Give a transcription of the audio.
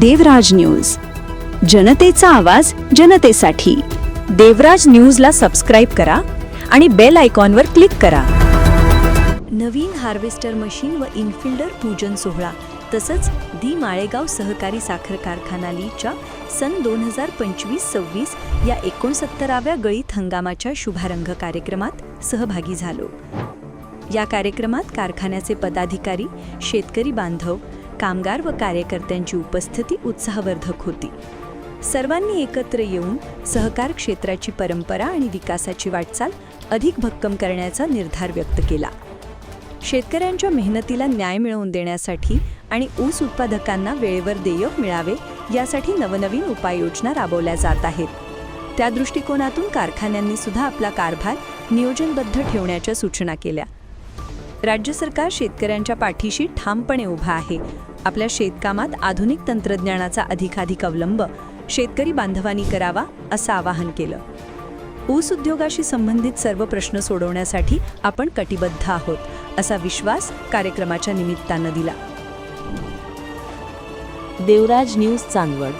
देवराज news. जनतेचा आवाज जनतेसाठी. देवराज न्यूजला सबस्क्राईब करा आणि बेल आयकॉनवर क्लिक करा. नवीन हार्वेस्टर मशीन व इनफिल्डर पूजन सोहळा तसंच दी माळेगाव सहकारी साखर कारखाना लीच्या सन दोन हजार पंचवीस सव्वीस या एकोणसत्तराव्या गळीत हंगामाच्या शुभारंभ कार्यक्रमात सहभागी झालो. या कार्यक्रमात कारखान्याचे पदाधिकारी शेतकरी बांधव कामगार व कार्यकर्त्यांची उपस्थिती उत्साहवर्धक होती. सर्वांनी एकत्र येऊन सहकार क्षेत्राची परंपरा आणि विकासाची वाटचाल अधिक भक्कम करण्याचा निर्धार व्यक्त केला. शेतकऱ्यांच्या मेहनतीला न्याय मिळवून देण्यासाठी आणि ऊस उत्पादकांना वेळेवर देयक मिळावे यासाठी नवनवीन उपाययोजना राबवल्या जात आहेत. त्या दृष्टिकोनातून कारखान्यांनी सुद्धा आपला कारभार नियोजनबद्ध ठेवण्याच्या सूचना केल्या. राज्य सरकार शेतकऱ्यांच्या पाठीशी ठामपणे उभा आहे. आपल्या शेतकामात आधुनिक तंत्रज्ञानाचा अधिकाधिक अवलंब शेतकरी बांधवांनी करावा असं आवाहन केलं. ऊस उद्योगाशी संबंधित सर्व प्रश्न सोडवण्यासाठी आपण कटिबद्ध आहोत असा विश्वास कार्यक्रमाच्या निमित्तानं दिला. देवराज न्यूज चांदवड